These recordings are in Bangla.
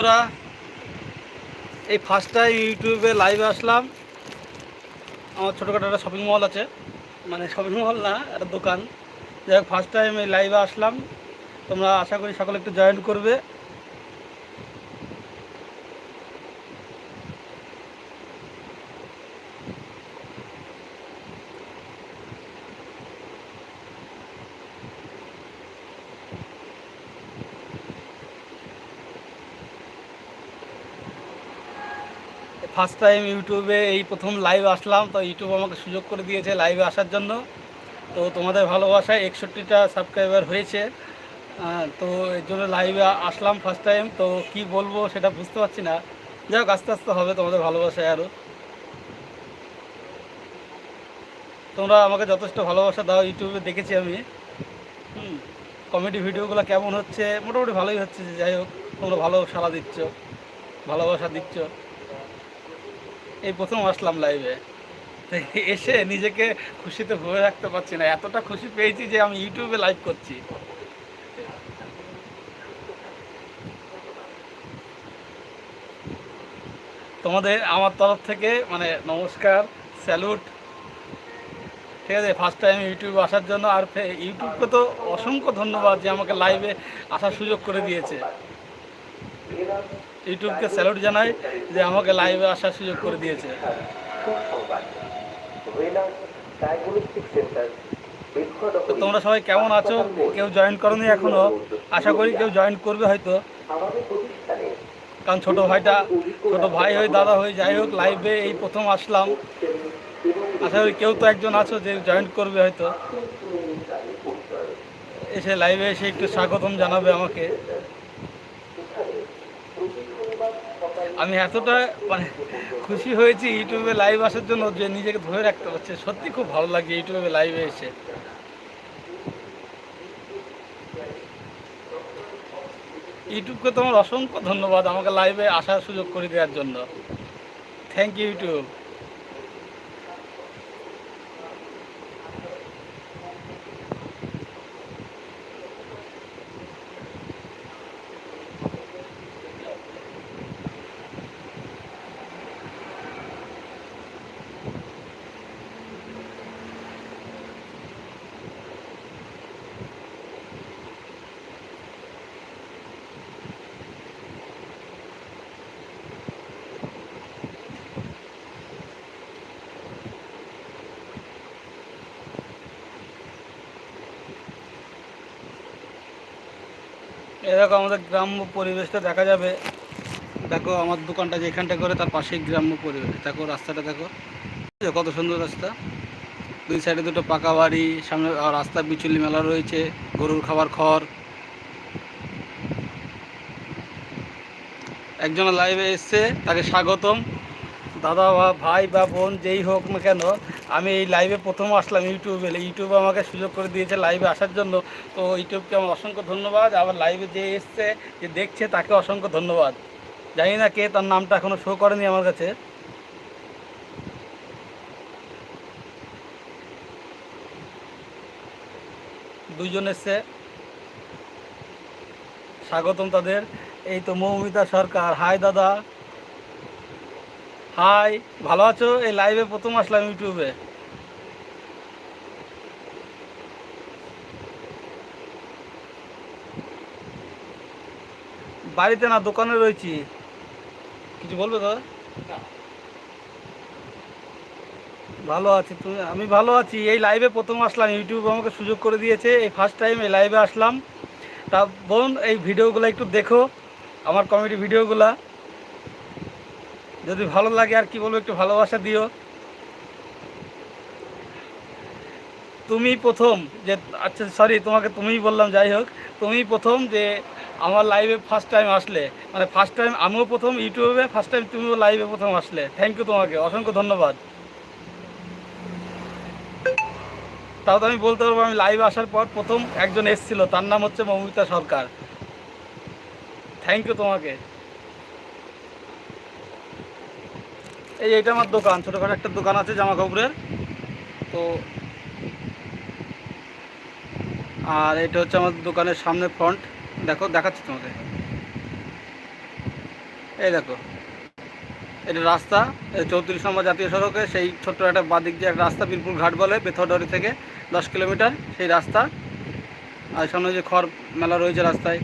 বন্ধুরা, এই ফার্স্ট টাইম ইউটিউবে লাইভে আসলাম। আমার ছোটোখাটো একটা শপিং মল আছে। মানে শপিং মল না, একটা দোকান। যাই ফার্স্ট টাইম এই লাইভে আসলাম। তোমরা আশা করি সকলে একটু জয়েন করবে। ফার্স্ট টাইম ইউটিউবে এই প্রথম লাইভ আসলাম, তো ইউটিউব আমাকে সুযোগ করে দিয়েছে লাইভে আসার জন্য। তো তোমাদের ভালোবাসায় একষট্টিটা সাবস্ক্রাইবার হয়েছে। তো এর জন্য লাইভে আসলাম ফার্স্ট টাইম তো কি বলব সেটা বুঝতে পারছি না। যাই হোক, আস্তে আস্তে হবে তোমাদের ভালোবাসায় আরও তোমরা আমাকে যথেষ্ট ভালোবাসা দাও ইউটিউবে দেখেছি আমি। হুম কমেডি ভিডিওগুলো কেমন হচ্ছে? মোটামুটি ভালোই হচ্ছে, যাই হোক, তোমরা ভালো সাড়া দিচ্ছ, ভালোবাসা দিচ্ছ। এই প্রথম আসলাম লাইভে এসে নিজেকে খুশিতে ভরে রাখতে পারছি না। এতটা খুশি পেয়েছি যে আমি ইউটিউবে লাইভ করছি। তোমাদের আমার তরফ থেকে মানে নমস্কার স্যালুট ঠিক আছে ফার্স্ট টাইম ইউটিউবে আসার জন্য আর ইউটিউবকে তো অসংখ্য ধন্যবাদ যে আমাকে লাইভে আসার সুযোগ করে দিয়েছে। ইউটিউবকে স্যালুট জানাই যে আমাকে লাইভে আসার সুযোগ করে দিয়েছে। তো তোমরা সবাই কেমন আছো? কেউ জয়েন করনি এখনও? আশা করি কেউ জয়েন করবে হয়তো। কারণ ছোট ভাইটা, ছোট ভাই হয়ে, দাদা হয়ে, যাই হোক লাইভে এই প্রথম আসলাম। আশা করি কেউ তো একজন আছো যে জয়েন করবে হয়তো। এসে লাইভে এসে একটু স্বাগতম জানাবে আমাকে। আমি এতটা মানে খুশি হয়েছি ইউটিউবে লাইভ আসার জন্য যে নিজেকে ধরে রাখতে পারছে। সত্যি খুব ভালো লাগে ইউটিউবে লাইভে এসে। ইউটিউবকে তোমার অসংখ্য ধন্যবাদ আমাকে লাইভে আসার সুযোগ করে দেওয়ার জন্য। থ্যাংক ইউ ইউটিউব। এরকম আমাদের গ্রাম্য পরিবেশটা দেখা যাবে। দেখো, আমার দোকানটা যেখানটা করে, তার পাশেই গ্রাম্য পরিবেশ। দেখো, রাস্তাটা দেখো। কত সুন্দর রাস্তা। দুই সাইডে দুটো পাকা বাড়ি, সামনে রাস্তা বিচুলি মেলা রয়েছে, গরুর খাবার খড়। একজন লাইভে এসছে, তাকে স্বাগতম। দাদা বা ভাই বা বোন যেই হোক না কেন, আমি এই লাইভে প্রথম আসলাম ইউটিউবে। ইউটিউবে আমাকে সুযোগ করে দিয়েছে লাইভে আসার জন্য। তো ইউটিউবকে আমার অসংখ্য ধন্যবাদ। আবার লাইভে যে এসছে, যে দেখছে, তাকে অসংখ্য ধন্যবাদ। জানি না কে তার নামটা এখনও শো করেনি আমার কাছে। দুইজন এসছে। স্বাগতম তাদের। এই তো মৌমিতা সরকার। হাই দাদা। হাই ভালো আছো? এই লাইভে প্রথম আসলাম ইউটিউবে বাড়িতে না দোকানে রয়েছি। কিছু বলবে দাদা? ভালো আছি তুমি? আমি ভালো আছি। এই লাইভে প্রথম আসলাম। ইউটিউব আমাকে সুযোগ করে দিয়েছে। এই ফার্স্ট টাইম এই লাইভে আসলাম। তা বোন এই ভিডিওগুলো একটু দেখো। আমার কমেডি ভিডিওগুলা যদি ভালো লাগে আর কি বলব, একটু ভালোবাসা দিও। তুমি প্রথম যে আচ্ছা সরি তোমাকে তুমিই বললাম, যাই হোক। তুমি প্রথম যে, আমার লাইভে ফার্স্ট টাইম আসলে মানে ফার্স্ট টাইম আমিও প্রথম, ইউটিউবে ফার্স্ট টাইম তুমিও লাইভে প্রথম আসলে। থ্যাংক ইউ তোমাকে, অসংখ্য ধন্যবাদ। তাও তো আমি বলতে পারব, আমি লাইভে আসার পর প্রথম একজন এসেছিল, তার নাম হচ্ছে মমিতা সরকার। থ্যাংক ইউ তোমাকে। এই এইটা আমার দোকান, ছোটোখাটো একটা দোকান আছে জামা কাপড়ের তো আর এটা হচ্ছে আমার দোকানের সামনে ফ্রন্ট দেখো, দেখাচ্ছি তোমাকে। এই দেখো, এটা রাস্তা চৌত্রিশ নম্বর জাতীয় সড়কে, সেই ছোট্ট একটা বাদিক যে একটা রাস্তা বীরপুর ঘাট বলে, বেথরডরি থেকে দশ কিলোমিটার সেই রাস্তা। আর সামনে যে খড় মেলা রয়েছে রাস্তায়।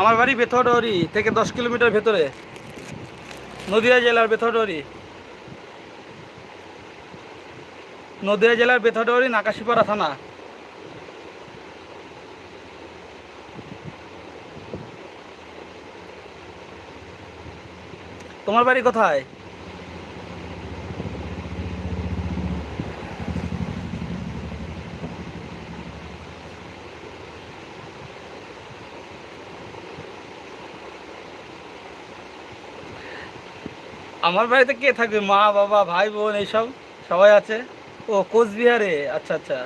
আমার বাড়ি বেথরডরি থেকে দশ কিলোমিটার ভেতরে। নদিয়া জেলার বেথরডরি নদিয়া জেলার বেথরডরি নাকাশিপাড়া থানা। তোমার বাড়ি কোথায়? আমার বাড়িতে কে থাকবে? মা, বাবা, ভাই, বোন, এইসব? সবাই আছে? ও, কোচবিহারে? আচ্ছা আচ্ছা।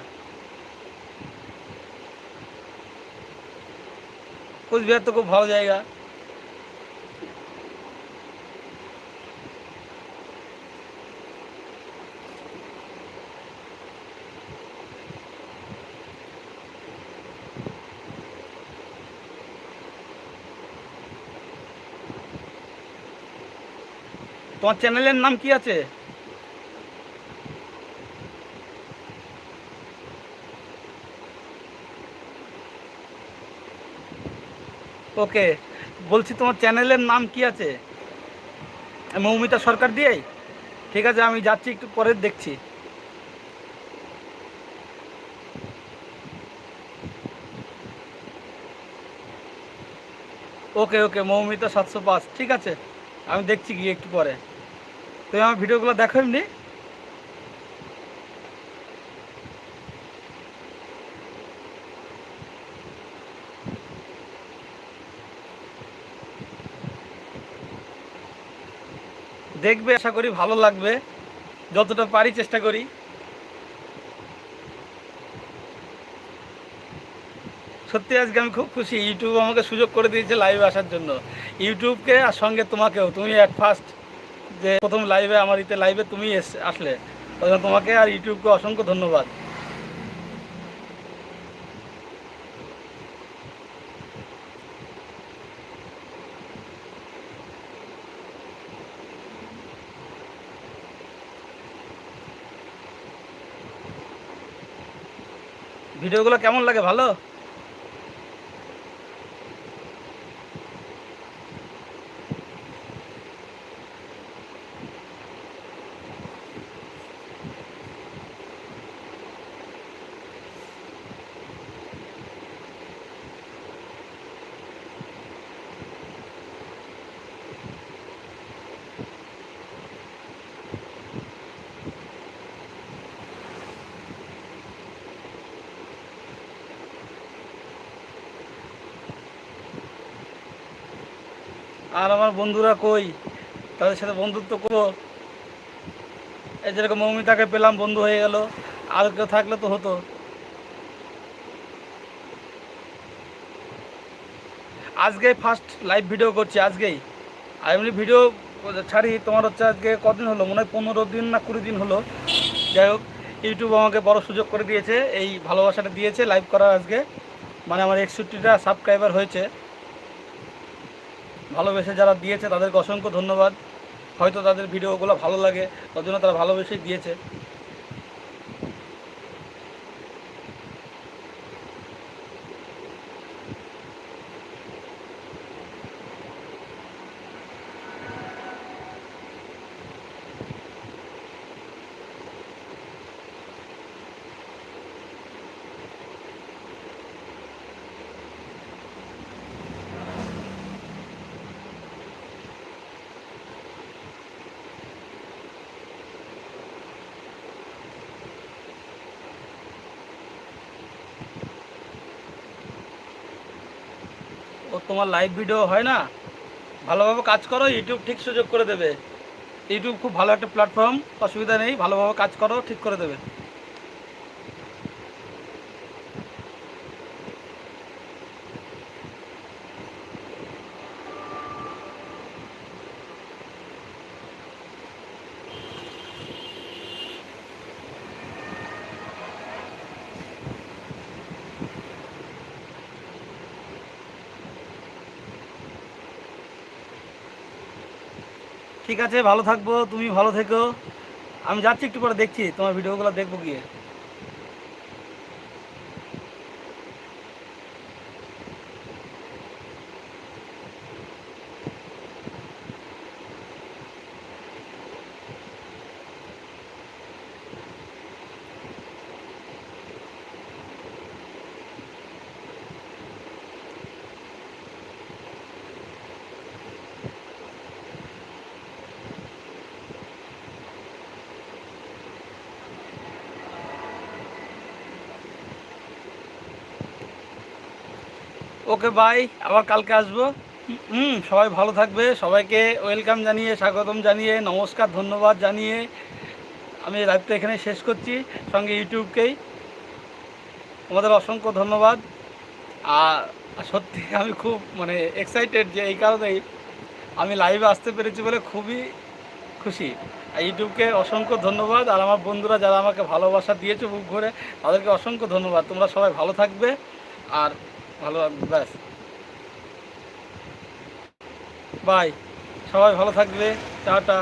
কোচবিহার তো খুব ভালো জায়গা। তোমার চ্যানেলের নাম কি আছে? ওকে, বলছি তোমার চ্যানেলের নাম কি আছে? মৌমিতা সরকার দিয়েই ঠিক আছে, আমি যাচ্ছি, একটু পরে দেখছি। ওকে ওকে, মৌমিতা সাতশো পাঁচ, ঠিক আছে, আমি দেখছি গিয়ে একটু পরে। তুমি আমার ভিডিওগুলো দেখো এমনি। দেখবে, আশা করি ভালো লাগবে। যতটা পারি চেষ্টা করি। সত্যি, আজকে আমি খুব খুশি। ইউটিউব আমাকে সুযোগ করে দিয়েছে লাইভে আসার জন্য। ইউটিউবকে আর সঙ্গে তোমাকেও। তুমি অ্যাট ফার্স্ট যে প্রথম লাইভে আমার ইতে লাইভে তুমি আসলে। তোমাকে আর ইউটিউবকে অসংখ্য ধন্যবাদ। ভিডিওগুলো কেমন লাগে? ভালো? আর আমার বন্ধুরা কই? তাদের সাথে বন্ধুত্ব করো এই যেরকম মৌমিতাকে পেলাম, বন্ধু হয়ে গেল। আর কেউ থাকলে তো হতো। আজকে ফার্স্ট লাইভ ভিডিও করছি, আজকেই। আর এমনি ভিডিও ছাড়ি, তোমার হচ্ছে আজকে কদিন হলো? মনে হয় পনেরো দিন না কুড়ি দিন হলো। যাই হোক ইউটিউব আমাকে বড় সুযোগ করে দিয়েছে। এই ভালোবাসাটা দিয়েছে লাইভ করার আজকে। মানে আমার একষট্টিটা সাবস্ক্রাইবার হয়েছে। ভালোবেসে যারা দিয়েছে তাদেরকে অসংখ্য ধন্যবাদ। হয়তো তাদের ভিডিওগুলো ভালো লাগে, তার জন্য তারা ভালোবেসেই দিয়েছে। তোমার লাইভ ভিডিও হয় না, ভালোভাবে কাজ করো ইউটিউব ঠিক সুযোগ করে দেবে। ইউটিউব খুব ভালো একটা প্ল্যাটফর্ম অসুবিধা নেই, ভালোভাবে কাজ করো, ঠিক করে দেবে। ঠিক আছে, ভালো থাকব, তুমি ভালো থেকো। আমি যাচ্ছি একটু পরে দেখছি, তোমার ভিডিওগুলো দেখব গিয়ে। ওকে বাই আবার কালকে আসব। হুম, সবাই ভালো থাকবে। সবাইকে ওয়েলকাম জানিয়ে, স্বাগতম জানিয়ে, নমস্কার, ধন্যবাদ জানিয়ে আমি লাইভটা এখানে শেষ করছি। সঙ্গে ইউটিউবকেই তোমাদের অসংখ্য ধন্যবাদ। আর সত্যি আমি খুব মানে এক্সাইটেড যে এই কারণেই আমি লাইভে আসতে পেরেছি বলে খুবই খুশি। আর ইউটিউবকে অসংখ্য ধন্যবাদ। আর আমার বন্ধুরা যারা আমাকে ভালোবাসা দিয়েছে বুক ঘুরে তাদেরকে অসংখ্য ধন্যবাদ। তোমরা সবাই ভালো থাকবে। আর ভালো ব্যাস। বাই। সবাই ভালো থাকবে। টাটা।